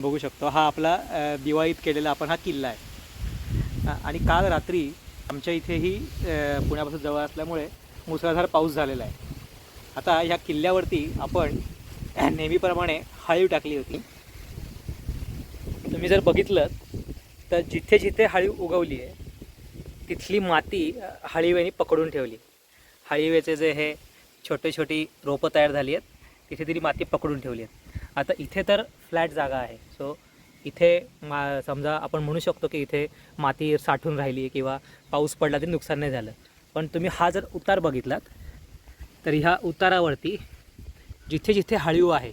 बघू शकतो. हा आपला दिवाळीत केलेला आपण हा किल्ला आहे. आणि काल रात्री आमच्या इथेही पुण्यापासून जवळ असल्यामुळे मुसळधार पाऊस झालेला आहे. आता ह्या किल्ल्यावरती आपण नेहमीप्रमाणे हाळीव टाकली होती. तुम्ही जर बघितलं तर जिथे जिथे हाळीव उगवली आहे तिथली माती हाळीवेने पकडून ठेवली. हाळीवेचे जे हे छोटे छोटी रोपं तयार झाली आहेत तिथे तरी माती पकडून ठेवली आहेत आता इथे तर फ्लॅट जागा आहे. सो इथे मा समजा आपण म्हणू शकतो की इथे माती साठून राहिली किंवा पाऊस पडला तरी नुकसान नाही झालं. पण तुम्ही हा जर उतार बघितलात तर ह्या उतारावरती जिथे जिथे हाळीव आहे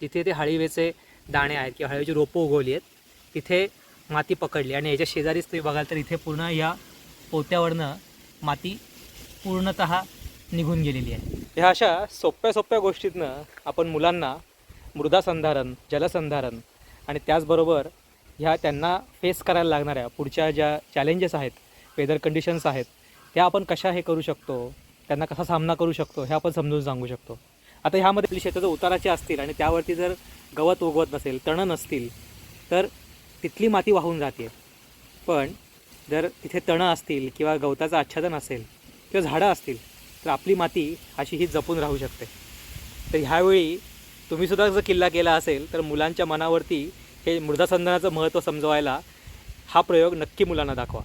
जिथे ते हळीवेचे दाणे आहेत किंवा हळीवेची रोपं उगवली आहेत तिथे माती पकडली. आणि याच्या शेजारीच तुम्ही बघाल तर इथे पूर्ण या पोत्यावरनं माती पूर्णत निघून गेलेली आहे. ह्या अशा सोप्या सोप्या गोष्टीतनं आपण मुलांना मृदा संधारण जलसंधारण आणि त्याचबरोबर ह्या त्यांना फेस करायला लागणाऱ्या पुढच्या ज्या चॅलेंजेस आहेत वेदर कंडिशन्स आहेत त्या आपण कशा हे करू शकतो त्यांना कसा सामना करू शकतो हे आपण समजून सांगू शकतो. आता ह्यामध्ये आपली शेतं जर उताराची असतील आणि त्यावरती जर गवत उगवत नसेल तणं नसतील तर तिथली माती वाहून जाते. पण जर तिथे तणं असतील किंवा गवताचं आच्छादन असेल किंवा झाडं असतील तर आपली माती अशी ही जपून राहू शकते. तर ह्यावेळी तुम्हीसुद्धा जर किल्ला केला असेल तर मुलांच्या मनावरती हे मृदासंधानाचं महत्त्व समजवायला हा प्रयोग नक्की मुलांना दाखवा.